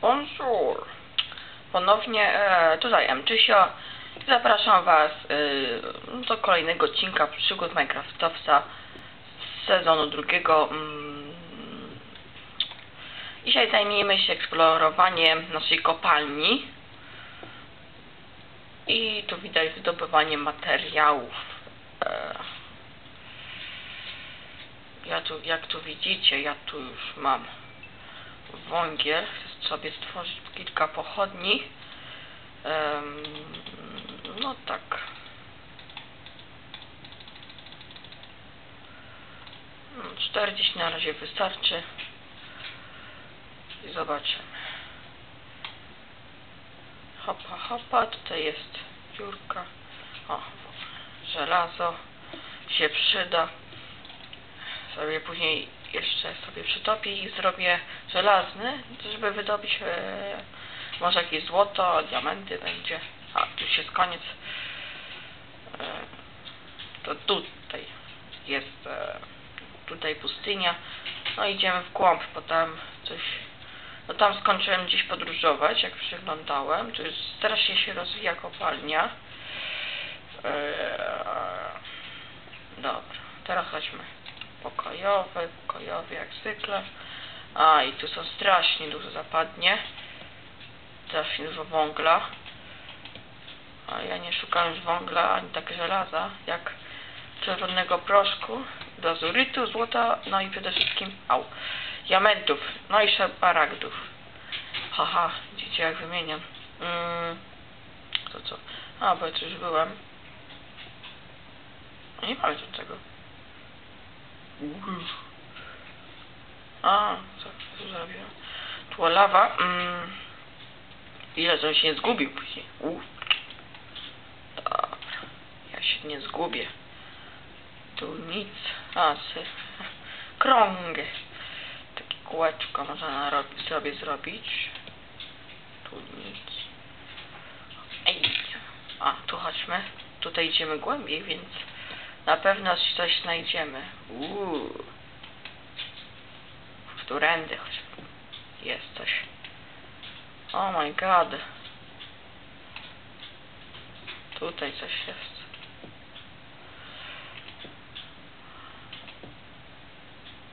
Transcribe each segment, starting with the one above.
Bonjour. Ponownie e, tutaj Mczysio. Zapraszam Was e, do kolejnego odcinka przygód Minecraftowca z sezonu drugiego. Mm, Dzisiaj zajmiemy się eksplorowaniem naszej kopalni. I tu widać wydobywanie materiałów. E, ja tu, jak tu widzicie, ja tu już mam wągiel. Sobie stworzyć kilka pochodni. No tak. No, 40 na razie wystarczy. I zobaczymy. Hopa, hopa, tutaj jest dziurka. O, żelazo się przyda. Sobie później jeszcze sobie przytopię i zrobię żelazny, żeby wydobyć e, może jakieś złoto, diamenty będzie. A, tu już jest koniec. E, to tutaj jest e, tutaj pustynia. No idziemy w głąb, bo tam coś no tam skończyłem gdzieś podróżować, jak przeglądałem. Tu jest strasznie się rozwija kopalnia. Eee, dobra, teraz chodźmy. Pokojowy, pokojowy jak zwykle. A i tu są strasznie dużo zapadnie. Strasznie dużo węgla. A ja nie szukam już węgla ani tak żelaza jak czerwonego proszku, dozurytu, złota, no i przede wszystkim au, diamentów, no i szaragdów. Haha, widzicie jak wymieniam. Mm, to co? A, bo ja już byłem. No nie tu tego. A, co tu zrobiłem? Tu lawa. Mm. Ile żebym się nie zgubił później. Uff. Dobra. Ja się nie zgubię. Tu nic. A, sy. Krągę. Takie kółeczko można sobie zrobić. Tu nic. Ej. A, tu chodźmy. Tutaj idziemy głębiej, więc na pewno coś znajdziemy. Uuu. Którędy. Jest coś. Oh my god. Tutaj coś jest.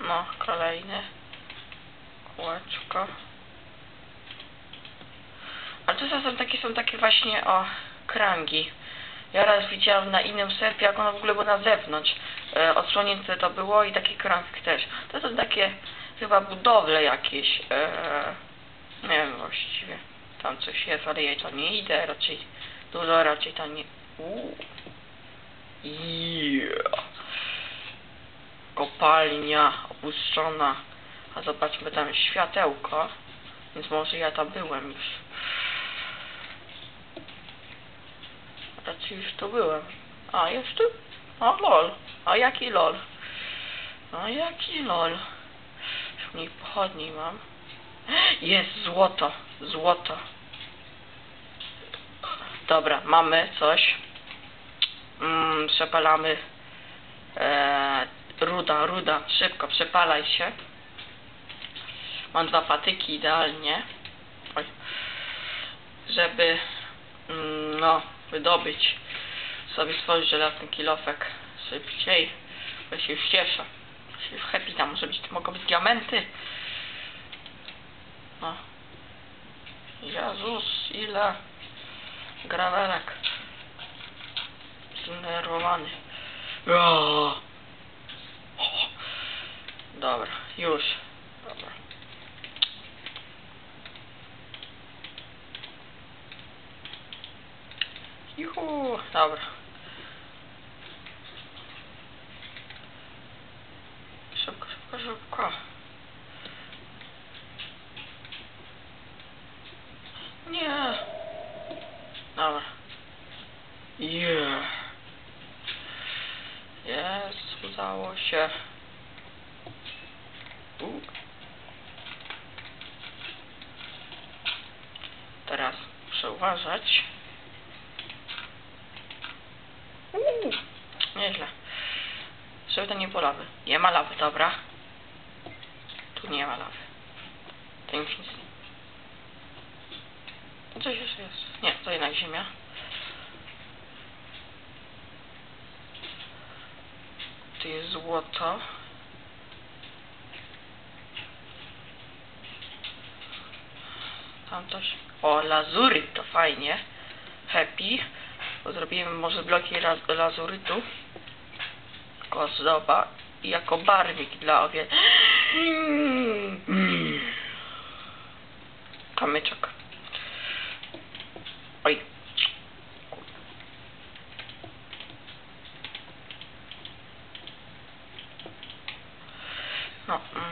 No, kolejny. Kółeczko. Ale to czasem takie są takie właśnie o kręgi. Ja raz widziałam na innym serpie, jak ono w ogóle było na zewnątrz. E, odsłonięte to było i taki krąg też. To są takie chyba budowle jakieś. E, nie wiem właściwie. Tam coś jest, ale ja tam nie idę raczej. Dużo raczej tam nie. Uuu. Yeah. Kopalnia opuszczona. A zobaczmy tam światełko. Więc może ja tam byłem już. Raczej już tu byłem. A, tu? O, lol. A jaki lol? A jaki lol? Już mniej pochodni mam. Jest złoto. Złoto. Dobra, mamy coś. Mm, przepalamy. Eee, ruda, ruda. Szybko, przepalaj się. Mam dwa patyki idealnie. Oj. Żeby mm, no, wydobyć sobie stworzyć żelazny kilofek szybciej. Bo się już cieszę. Się już happy tam może być, mogą być diamenty. No. Jezus, ile gravelek. Zdenerwowany. Dobra, już. Dobra. Juhu, dobra. Szybko, szybko, szybko. Nie. Dobra. Yeah. Jest, udało się. U. Teraz muszę uważać. Uuu, nieźle. Żeby to nie było lawy. Nie ma lawy, dobra. Tu nie ma lawy. To nic nic. Coś jeszcze jest. Nie, to jednak ziemia. Tu jest złoto. Tam coś. O, lazuryt, to fajnie. Happy. Zrobimy może bloki lazurytu. Jako ozdoba i jako barwnik dla owiec. Mm. Kamyczek. Oj. No. mm.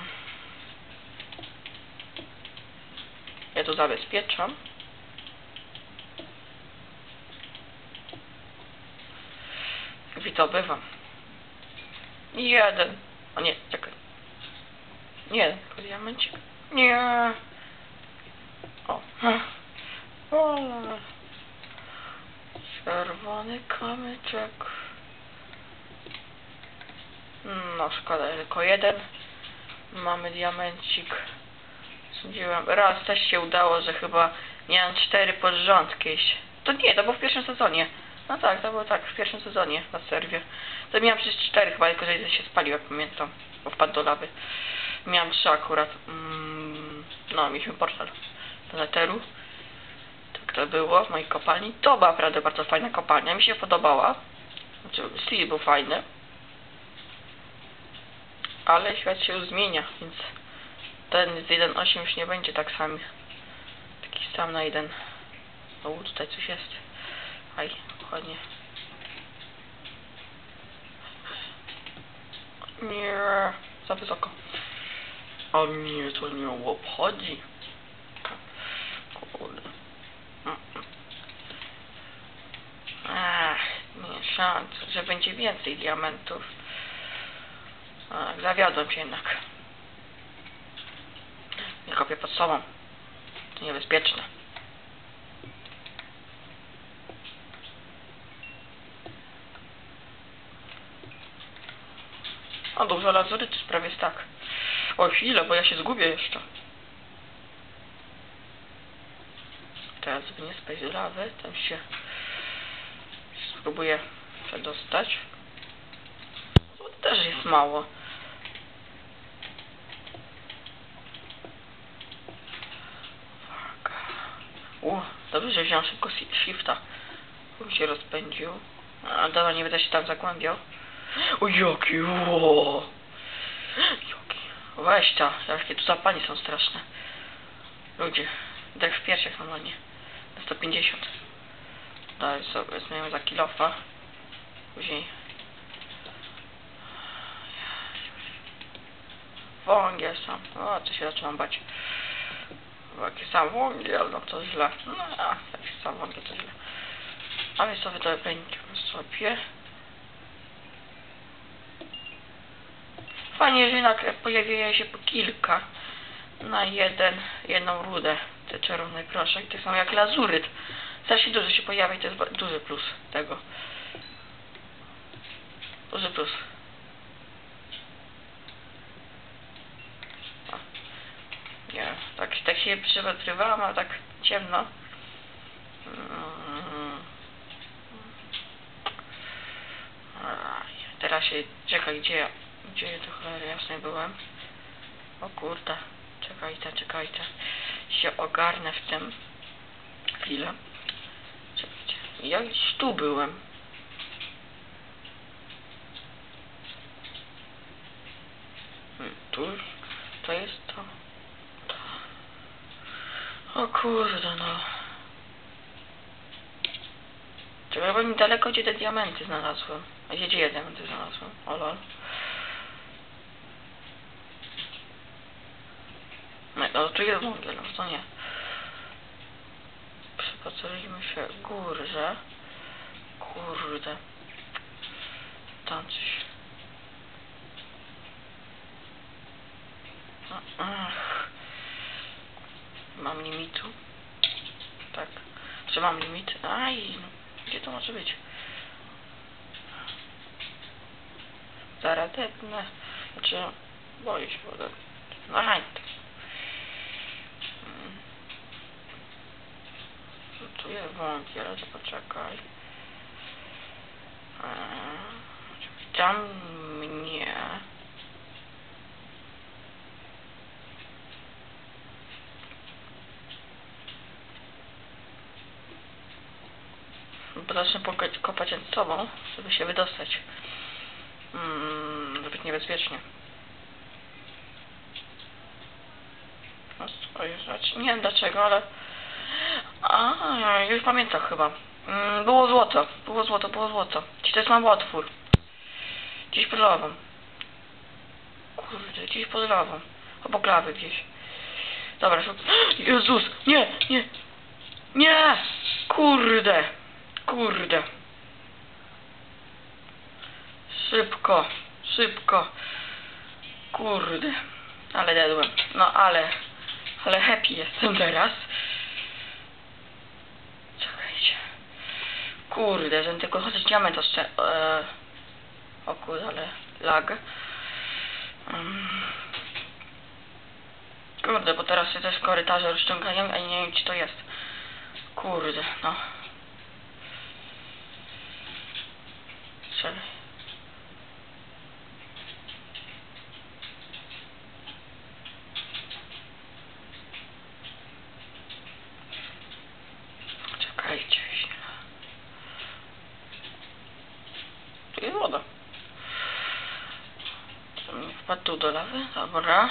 Ja tu zabezpieczam. Witobywam. Jeden. O nie, czekaj. Nie, diamencik. Nie. O. Ola. Czerwony kamyczek. No szkoda, tylko jeden. Mamy diamencik. Sądziłem. Raz też się udało, że chyba miałem cztery pod rząd kiedyś. To nie, to było w pierwszym sezonie. No tak, to było tak, w pierwszym sezonie na serwie. To miałem przecież cztery chyba, tylko że jeden się spalił, jak pamiętam. Bo wpadł do lawy. Miałem trzy akurat. Mm, no, mieliśmy portal do Netheru. Tak to było w mojej kopalni. To była naprawdę bardzo fajna kopalnia. Mi się podobała. Znaczy, styl był fajny. Ale świat się już zmienia, więc ten z 1.8 już nie będzie tak sam. Taki sam na jeden. O, tutaj coś jest. Aj, ładnie. Nie, za wysoko. A mnie to nie obchodzi. Kurde. Ach, nie szans, że będzie więcej diamentów. Zawiodłem się jednak. Nie kopię pod sobą. To niebezpieczne. O, dużo lazurytu, prawie jest tak. O, chwilę, bo ja się zgubię jeszcze. Teraz żeby nie spaść z lawy, tam się spróbuję przedostać. To też jest mało. U, dobrze, że wziąłem szybko shifta. Bym się rozpędził. A dobra, nie będę się tam zagłębiał. O jaki, o! Jaki. Weź ta, jakie tu zapani są straszne. Ludzie, dech w piersiach normalnie. Na 150. Daj sobie, zmieniamy za kilofa. Później. Wągiel sam. O, co się zaczynam bać. Jaki sam wągiel, no to źle. No, jaki sam wągiel, to źle. A więc sobie to będziemy sobie. Fajnie, że jednak pojawiają się po kilka na jeden, jedną rudę. Te czerwone proszek, tak samo jak lazuryt. Strasznie dużo się pojawia i to jest duży plus tego. Duży plus. Nie tak, tak się przypatrywałam, a tak ciemno. Mm. Teraz się, czekaj, gdzie ja, gdzie ja do cholery jasnej byłem? O kurde, czekajcie, czekajcie. Się ogarnę w tym. Chwilę. Czekajcie, ja gdzieś tu byłem. Hmm, Tu już, to jest to. O kurde no. Czekaj, bo mi daleko gdzie te diamenty znalazłem. A gdzie, diamenty znalazłem? O lol. No, no tu jest wągiel, no to nie. Przypatrzyliśmy się górze. Kurde. Tam coś. No, Ach. Mam limitu. Tak. Czy mam limit? Aj, no. Gdzie to może być? Zaraz depnę. Znaczy, boję się. No aj. Ale to poczekaj. Eee, Tam mnie. Bo zacznę poka- kopać nad sobą, żeby się wydostać. Mm, żeby niebezpiecznie. No, znaczy, nie wiem dlaczego, ale... A, już pamiętam chyba. Mm, było złoto, było złoto, było złoto. Gdzieś to jest mały otwór. Gdzieś pod lawą. Kurde, gdzieś pod lawą. Obok lawy gdzieś. Dobra, szuk... Jezus! Nie, nie! Nie! Kurde! Kurde! Szybko, szybko. Kurde. Ale dedłem. No ale, ale happy jestem teraz. Czekajcie. Kurde, że tylko chociaż diament jeszcze... E... O kurde, ale lag. Um. Kurde, bo teraz się też korytarze rozciągają, a nie wiem, czy to jest. Kurde, no. Czekaj. Czekajcie chwilę. Tu jest woda. Wpadł tu do lawy, dobra.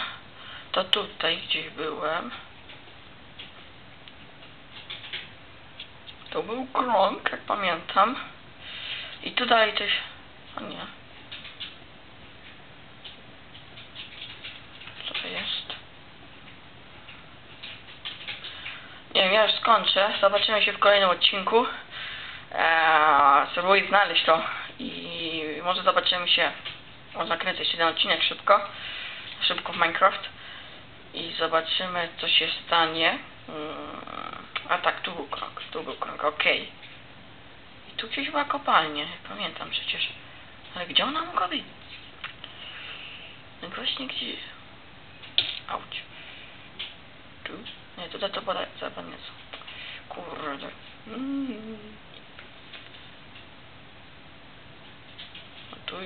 To tutaj gdzieś byłem. To był krąg, jak pamiętam. I tutaj coś... O nie. Co to jest? Nie wiem, ja już skończę. Zobaczymy się w kolejnym odcinku. Eee, spróbuję znaleźć to i może zobaczymy się. Można kręcić jeszcze jeden odcinek szybko. Szybko w Minecraft. I zobaczymy co się stanie. Mm, A tak, tu był krąg, tu był krąg, okej. I tu gdzieś była kopalnia, pamiętam przecież. Ale gdzie ona mogła być? No właśnie gdzie... Auć. Tu? Nie, tutaj to poda... Zapomnę co. Kurde. Mm. No tu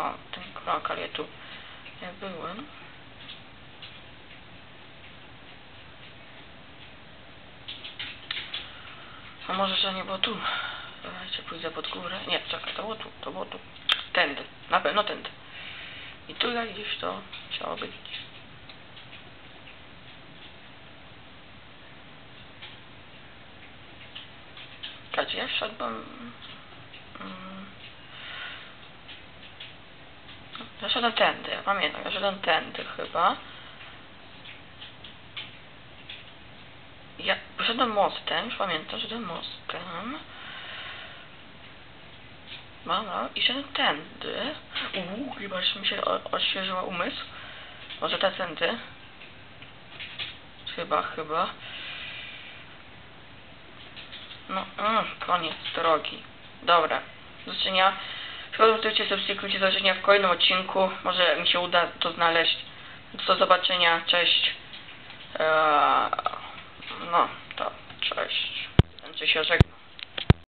krąg, ten krąg, ale ja tu nie byłem. A może, że nie było tu? Dawajcie, pójdę pod górę. Nie, czekaj, to było tu, to było tu. Tędy, na pewno tędy. I tutaj gdzieś to chciało być. Czekajcie, ja wszedłem... Mm. Ja szedłem tędy, ja pamiętam, ja szedłem tędy chyba. Ja poszedłem mostem, już pamiętam, szedłem mostem. Mama, i szedłem tędy. Uuu, chyba mi się o- odświeżyła umysł. Może te tędy. Chyba, chyba. No, mm, koniec drogi. Dobra, do zobaczenia. Subskrybujcie, do zobaczenia w kolejnym odcinku. Może mi się uda to znaleźć. Do zobaczenia, cześć. Eee, no, to cześć. Będę się.